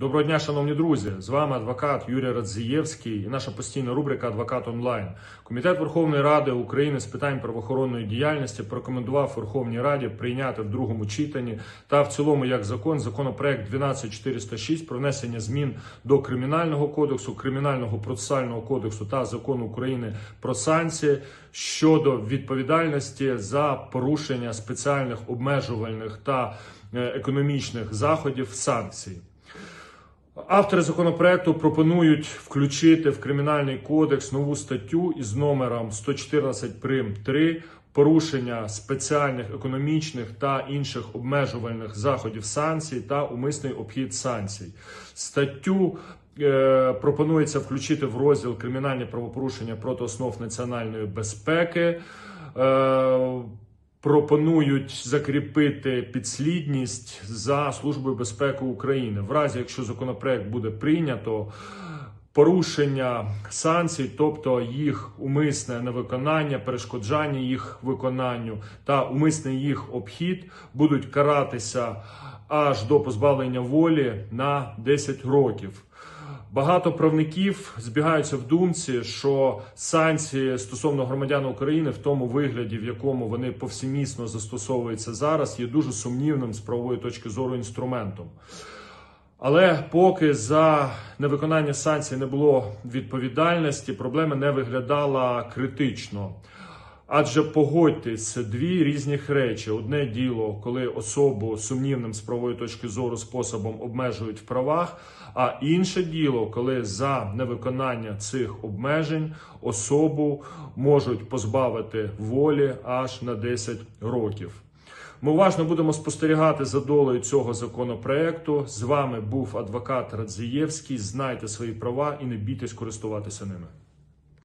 Доброго дня, шановні друзі! З вами адвокат Юрій Радзієвський і наша постійна рубрика Адвокат онлайн. Комітет Верховної Ради України з питань правоохоронної діяльності порекомендував Верховній Раді прийняти в другому читанні та в цілому як закон законопроект 12406 про внесення змін до кримінального кодексу, кримінального процесуального кодексу та закону України про санкції щодо відповідальності за порушення спеціальних обмежувальних та е, економічних заходів санкцій. Автори законопроекту пропонують включити в кримінальний кодекс нову статтю із номером 114 прим 3 порушення спеціальних економічних та інших обмежувальних заходів санкцій та умисний обхід санкцій. Статтю е, пропонується включити в розділ кримінальні правопорушення проти основ національної безпеки. Е, пропонують закріпити підслідність за службою безпеки України. В разі, якщо законопроект буде прийнято, порушення санкцій, тобто їх умисне невиконання, перешкоджання їх виконанню та умисний їх обхід будуть каратися аж до позбавлення волі на 10 років. Багато правників збігаються в думці, що санкції стосовно громадян України в тому вигляді, в якому вони повсімісно застосовуються зараз, є дуже сумнівним з правової точки зору інструментом. Але поки за невиконання санкцій не було відповідальності, проблема не виглядала критично. Адже погодьтесь, дві різних речі. Одне діло, коли особу сумнівним з правової точки зору способом обмежують в правах, а інше діло, коли за невиконання цих обмежень особу можуть позбавити волі аж на 10 років. Ми уважно будемо спостерігати за долею цього законопроекту. З вами був адвокат Радзієвський. Знайте свої права і не бійтесь користуватися ними.